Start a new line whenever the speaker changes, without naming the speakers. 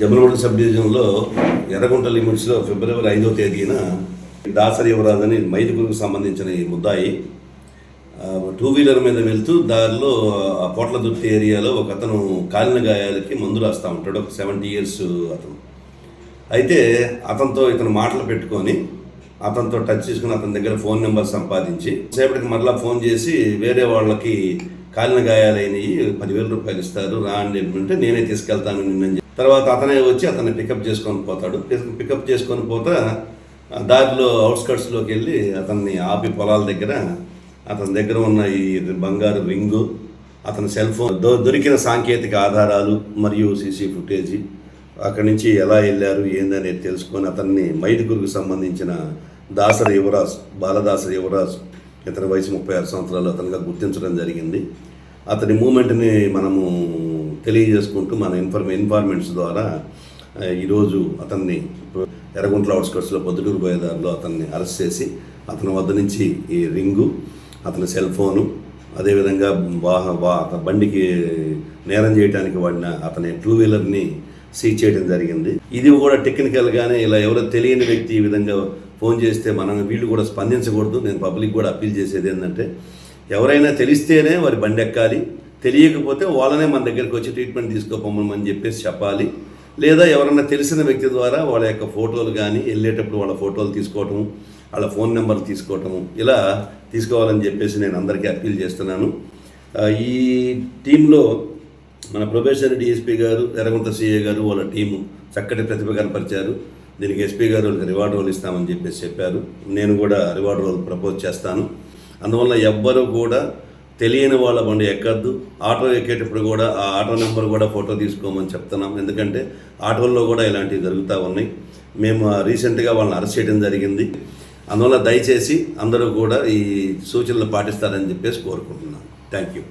జమ్మలమూడి sub డివిజన్లో ఎర్రగుంట లిమిట్స్లో ఫిబ్రవరి ఐదో తేదీన దాసరి యువరాజ్ అని మైదుగురుకు సంబంధించిన ఈ ముద్దాయి. టూ వీలర్ మీద వెళ్తూ దారిలో ఆ పోట్ల దుర్తి ఏరియాలో ఒక అతను కాలిన గాయాలకి మందు రాస్తూ ఉంటాడు ఒక సెవెంటీ ఇయర్స్ అతను. అయితే అతనితో ఇతను మాటలు పెట్టుకొని అతనితో టచ్ చేసుకుని అతని దగ్గర ఫోన్ నెంబర్ సంపాదించి సేపటికి మరలా ఫోన్ చేసి వేరే వాళ్ళకి కాలిన గాయాలైనవి పదివేల రూపాయలు ఇస్తారు రా అని చెప్పంటే నేనే తీసుకెళ్తాను నిన్నని చెప్పి. తర్వాత అతనే వచ్చి అతన్ని పికప్ చేసుకొని పోతాడు. పికప్ చేసుకొని పోతా దారిలో అవుట్స్కట్స్లోకి వెళ్ళి అతన్ని ఆపి పొలాల దగ్గర అతని దగ్గర ఉన్న ఈ బంగారు రింగు అతని సెల్ ఫోన్ దొ దొరికిన సాంకేతిక ఆధారాలు మరియు సీసీ ఫుటేజీ అక్కడి నుంచి ఎలా వెళ్ళారు ఏందనేది తెలుసుకొని అతన్ని మైదుగురుకు సంబంధించిన దాసర యువరాజ్ బాలదాసరి యువరాజ్ ఇతని వయసు ముప్పై ఆరు సంవత్సరాలు అతనిగా గుర్తించడం జరిగింది. అతని మూమెంట్ని మనము తెలియజేసుకుంటూ మన ఇన్ఫర్మే ఇన్ఫార్మెంట్స్ ద్వారా ఈరోజు అతన్ని ఎర్రగుంట్ల అవుట్స్కట్స్లో పొద్దుటూరు పోయేదారిలో అతన్ని అరెస్ట్ చేసి అతని వద్ద నుంచి ఈ రింగు అతని సెల్ ఫోను అదేవిధంగా వాహ వా బండికి నేరం చేయడానికి వాడిన అతని టూ వీలర్ని సీజ్ చేయడం జరిగింది. ఇది కూడా టెక్నికల్గానే ఇలా ఎవరో తెలియని వ్యక్తి ఈ విధంగా ఫోన్ చేస్తే మనం వీళ్ళు కూడా స్పందించకూడదు. నేను పబ్లిక్ కూడా అప్పీల్ చేసేది ఏంటంటే ఎవరైనా తెలిస్తేనే వారి బండి ఎక్కాలి. తెలియకపోతే వాళ్ళనే మన దగ్గరికి వచ్చి ట్రీట్మెంట్ తీసుకోపోమని చెప్పేసి చెప్పాలి. లేదా ఎవరైనా తెలిసిన వ్యక్తి ద్వారా వాళ్ళ యొక్క ఫోటోలు కానీ వెళ్ళేటప్పుడు వాళ్ళ ఫోటోలు తీసుకోవటం వాళ్ళ ఫోన్ నెంబర్లు తీసుకోవటము ఇలా తీసుకోవాలని చెప్పేసి నేను అందరికీ అప్పీల్ చేస్తున్నాను. ఈ టీంలో మన ప్రొఫెసర్ డిఎస్పీ గారు ఎర్రగుంట సిఏ గారు వాళ్ళ టీము చక్కటి ప్రతిభ కనపరిచారు. దీనికి ఎస్పీ గారు రివార్డ్ రోల్ ఇస్తామని చెప్పేసి చెప్పారు. నేను కూడా రివార్డ్ రోల్ ప్రపోజ్ చేస్తాను. అందువల్ల ఎవ్వరూ కూడా తెలియని వాళ్ళ బండి ఎక్కద్దు. ఆటో ఎక్కేటప్పుడు కూడా ఆ ఆటో నెంబర్ కూడా ఫోటో తీసుకోమని చెప్తున్నాం. ఎందుకంటే ఆటోల్లో కూడా ఇలాంటివి జరుగుతూ ఉన్నాయి. మేము రీసెంట్గా వాళ్ళని అరెస్ట్ చేయడం జరిగింది. అందువల్ల దయచేసి అందరూ కూడా ఈ సూచనలు పాటిస్తారని చెప్పేసి కోరుకుంటున్నాను. Thank you.